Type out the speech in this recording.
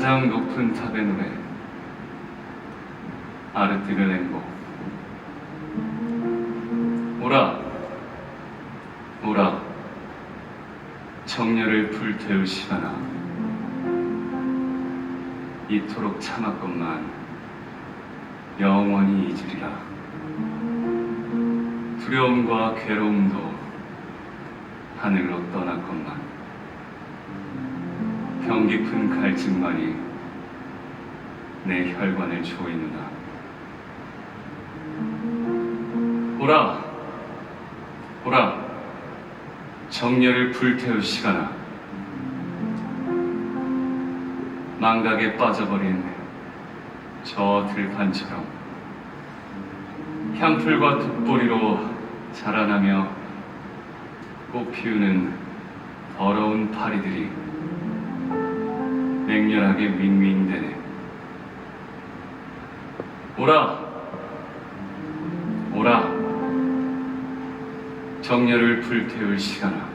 가장 높은 탑의 노래. 아르티르 랭고. 오라. 오라. 정열을 불태우시거나 이토록 참았건만 영원히 잊으리라. 두려움과 괴로움도 하늘로 떠났건만 병 깊은 갈증만이 내 혈관을 조이느나 오라 오라 정열을 불태울 시간아. 망각에 빠져버린 저 들판처럼 향풀과 돋보리로 자라나며 꽃 피우는 더러운 파리들이 맹렬하게 윙윙대네. 오라! 오라! 정열을 불태울 시간아